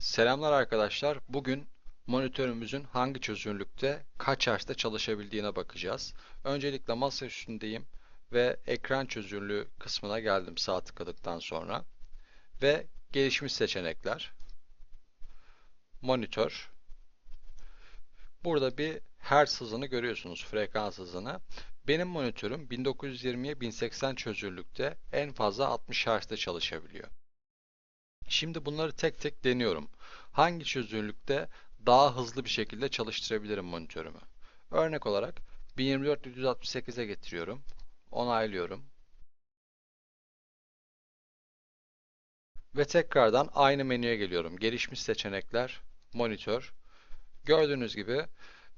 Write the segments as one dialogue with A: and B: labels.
A: Selamlar arkadaşlar. Bugün monitörümüzün hangi çözünürlükte kaç Hz'de çalışabildiğine bakacağız. Öncelikle masa üstündeyim ve ekran çözünürlüğü kısmına geldim sağ tıkladıktan sonra. Ve gelişmiş seçenekler. Monitör. Burada bir hertz hızını görüyorsunuz, frekans hızını. Benim monitörüm 1920'ye 1080 çözünürlükte en fazla 60 Hz'de çalışabiliyor. Şimdi bunları tek tek deniyorum. Hangi çözünürlükte daha hızlı bir şekilde çalıştırabilirim monitörümü? Örnek olarak 1024-168'e getiriyorum. Onaylıyorum. Ve tekrardan aynı menüye geliyorum. Gelişmiş seçenekler, monitör. Gördüğünüz gibi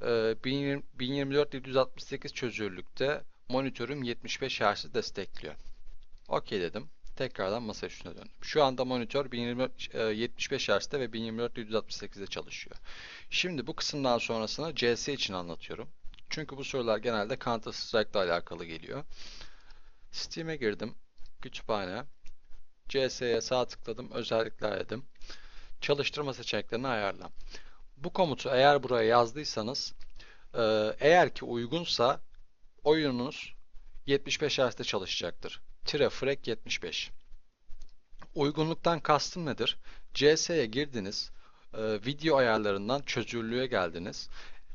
A: 1024-768 çözünürlükte monitörüm 75 Hz'i destekliyor. OK dedim. Tekrardan masa üstüne döndüm. Şu anda monitör 1024, 75 Hz'de ve 1024-768'de çalışıyor. Şimdi bu kısımdan sonrasını CS için anlatıyorum. Çünkü bu sorular genelde Counter Strike ile alakalı geliyor. Steam'e girdim. Kütüphane. CS'ye sağ tıkladım. Özellikler dedim. Çalıştırma seçeneklerini ayarla. Bu komutu eğer buraya yazdıysanız eğer ki uygunsa oyununuz 75 Hz'de çalışacaktır. Tire frek 75. Uygunluktan kastım nedir? CS'ye girdiniz, video ayarlarından çözünürlüğe geldiniz.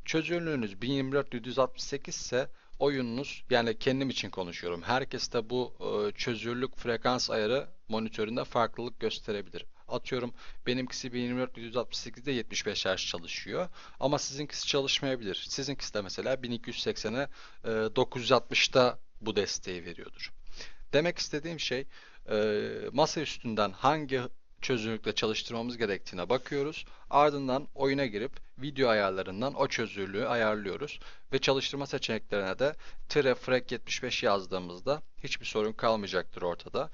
A: Çözünürlüğünüz 1024-768 ise oyununuz, yani kendim için konuşuyorum. Herkes de bu çözünürlük frekans ayarı monitöründe farklılık gösterebilir. Atıyorum benimkisi 1024-768'de 75 Hz çalışıyor. Ama sizinkisi çalışmayabilir. Sizinkisi de mesela 1280'e 960'da bu desteği veriyordur. Demek istediğim şey masa üstünden hangi çözünürlükle çalıştırmamız gerektiğine bakıyoruz. Ardından oyuna girip video ayarlarından o çözünürlüğü ayarlıyoruz. Ve çalıştırma seçeneklerine de tire frek 75 yazdığımızda hiçbir sorun kalmayacaktır ortada.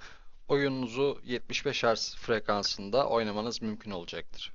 A: Oyununuzu 75 Hz frekansında oynamanız mümkün olacaktır.